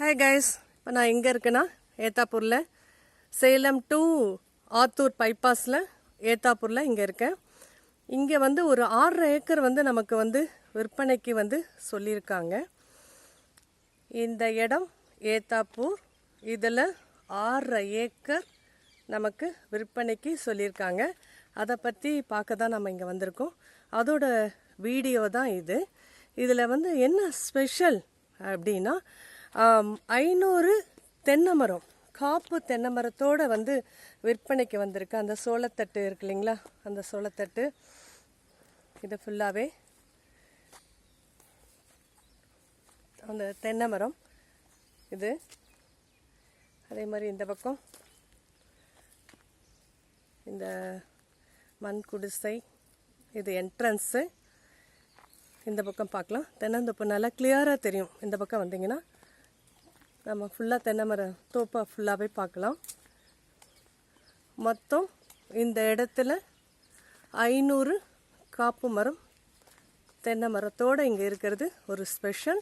Hi guys இப்போ நான் எங்கே இருக்கேன்னா ஏத்தாப்பூரில். சேலம் டு ஆத்தூர் பைபாஸில் ஏத்தாப்பூரில் இங்கே இருக்கேன். இங்கே வந்து ஒரு ஆறரை ஏக்கர் வந்து நமக்கு வந்து விற்பனைக்கு வந்து சொல்லியிருக்காங்க. இந்த இடம் ஏத்தாப்பூர். இதில் ஆறரை ஏக்கர் நமக்கு விற்பனைக்கு சொல்லியிருக்காங்க. அதை பற்றி பார்க்க தான் நம்ம இங்கே வந்திருக்கோம். அதோட வீடியோ தான் இது. இதில் வந்து என்ன ஸ்பெஷல் அப்படின்னா ஐநூறு தென்னை மரம் காப்பு தென்னை மரத்தோட வந்து விற்பனைக்கு வந்திருக்கு. அந்த சோளத்தட்டு இருக்கு இல்லைங்களா? அந்த சோளத்தட்டு. இது ஃபுல்லாகவே அந்த தென்னை மரம் இது அதே மாதிரி இந்த பக்கம். இந்த மண் குடிசை இது என்ட்ரன்ஸு இந்த பக்கம் பார்க்கலாம். தென்னந்தோப்பு நல்லா கிளியராக தெரியும். இந்த பக்கம் வந்தீங்கன்னா நம்ம ஃபுல்லாக தென்னை மரம் தோப்பை ஃபுல்லாகவே பார்க்கலாம். மொத்தம் இந்த இடத்துல ஐநூறு காப்பு மரம் தென்னை மரத்தோடு இங்கே இருக்கிறது ஒரு ஸ்பெஷல்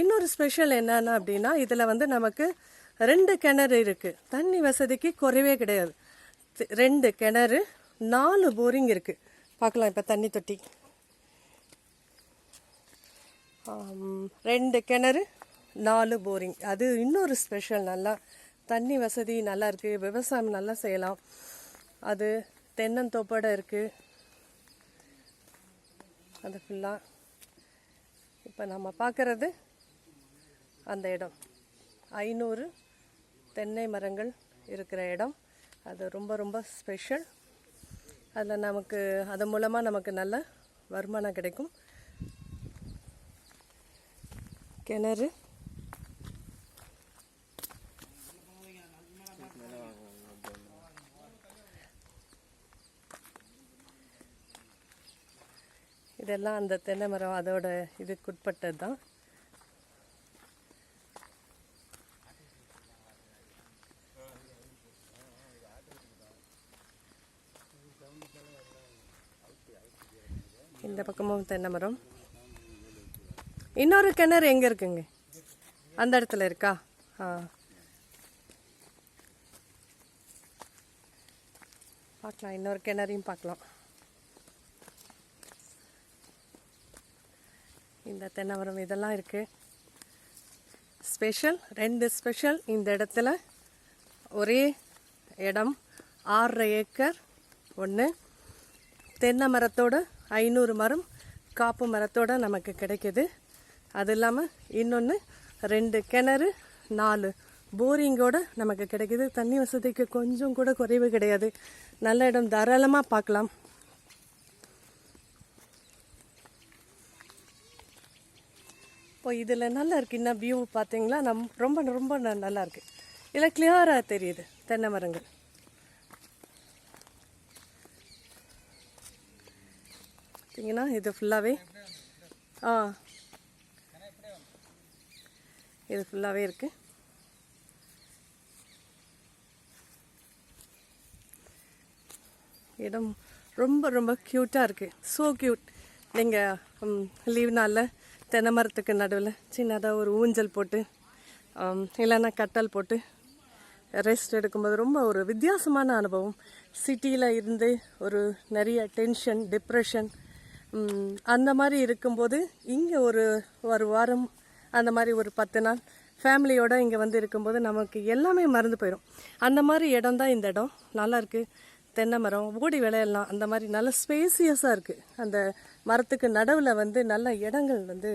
இன்னொரு ஸ்பெஷல் என்னென்ன அப்படின்னா இதில் வந்து நமக்கு ரெண்டு கிணறு இருக்குது தண்ணி வசதிக்கு குறைவே கிடையாது. ரெண்டு கிணறு நாலு போரிங் இருக்குது பார்க்கலாம் இப்போ தண்ணி தொட்டி. ரெண்டு கிணறு நாலு போரிங். அது இன்னொரு ஸ்பெஷல். நல்லா தண்ணி வசதி நல்லா இருக்குது விவசாயம் நல்லா செய்யலாம். அது தென்னந்தோப்போட இருக்குது அது ஃபுல்லாக இப்போ நம்ம பார்க்குறது அந்த இடம். ஐநூறு தென்னை மரங்கள் இருக்கிற இடம். அது ரொம்ப ரொம்ப ஸ்பெஷல். அதில் நமக்கு அது மூலமாக நமக்கு நல்ல வருமானம் கிடைக்கும். கிணறு. இதெல்லாம் அந்த தென்னை மரம் அதோட இதுக்குட்பட்டது தான் இந்த பக்கமும் தென்னை மரம். இன்னொரு கிணறு எங்கே இருக்குங்க? அந்த இடத்துல இருக்கா? ஆ. பார்க்கலாம் இன்னொரு கிணறையும் பார்க்கலாம். இந்த தென்னை மரம் இதெல்லாம் இருக்குது ஸ்பெஷல் ரெண்டு ஸ்பெஷல் இந்த இடத்துல. ஒரே இடம் ஆறரை ஏக்கர் ஒன்று தென்னை மரத்தோட ஐநூறு மரம் காப்பு மரத்தோட நமக்கு கிடைக்குது. அது இல்லாமல் இன்னொன்று ரெண்டு கிணறு நாலு. போரிங்கோட நமக்கு கிடைக்குது. தண்ணி வசதிக்கு கொஞ்சம் கூட குறைவு கிடையாது. நல்ல இடம் தாராளமாக பார்க்கலாம். இப்போ இதில் நல்லா இருக்கு இன்னும் வியூ பார்த்தீங்களா நம் ரொம்ப ரொம்ப ந- நல்லா இருக்கு இதில் கிளியராக தெரியுது. தென்னை மரங்கள். பார்த்தீங்கன்னா இது ஃபுல்லாகவே ஆ. இது ஃபுல்லாகவே இருக்கு. இடம் ரொம்ப ரொம்ப க்யூட்டாக இருக்குது ஸோ க்யூட் நீங்கள் லீவ் நாளில் தென்னை மரத்துக்கு நடுவில் சின்னதாக ஒரு ஊஞ்சல் போட்டு இல்லைன்னா கட்டல் போட்டு ரெஸ்ட் எடுக்கும்போது ரொம்ப ஒரு வித்தியாசமான அனுபவம். சிட்டியில் இருந்து ஒரு நிறைய டென்ஷன் டிப்ரெஷன் அந்த மாதிரி இருக்கும்போது இங்கே ஒரு ஒரு வாரம் அந்த மாதிரி ஒரு பத்து நாள் ஃபேமிலியோடு இங்கே வந்து இருக்கும்போது நமக்கு எல்லாமே மறந்து போயிடும் அந்த மாதிரி இடம் தான் இந்த இடம். நல்லாயிருக்கு தென்னை மரம் ஓடி விளையலாம் அந்த மாதிரி நல்ல ஸ்பேசியஸாக இருக்குது அந்த மரத்துக்கு நடுவில் வந்து நல்ல இடங்கள் வந்து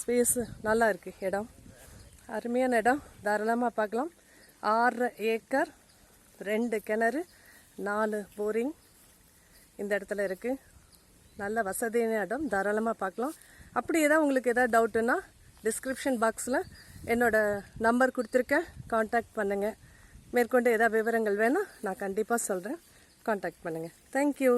ஸ்பேஸ் நல்லா இருக்குது இடம். அருமையான இடம். தாராளமாக பார்க்கலாம். ஆறரை ஏக்கர் ரெண்டு கிணறு நாலு போரிங் இந்த இடத்துல இருக்குது நல்ல வசதியான இடம். தாராளமாக பார்க்கலாம். அப்படி ஏதாவது உங்களுக்கு ஏதாவது டவுட்டுன்னா டிஸ்கிரிப்ஷன் பாக்ஸில் என்னோட நம்பர் கொடுத்துருக்கேன். காண்டாக்ட் பண்ணுங்கள் மேற்கொண்டு எதாவது விவரங்கள் வேணால் நான் கண்டிப்பாக சொல்கிறேன் காண்டாக்ட் பண்ணுங்கள் தேங்க்யூ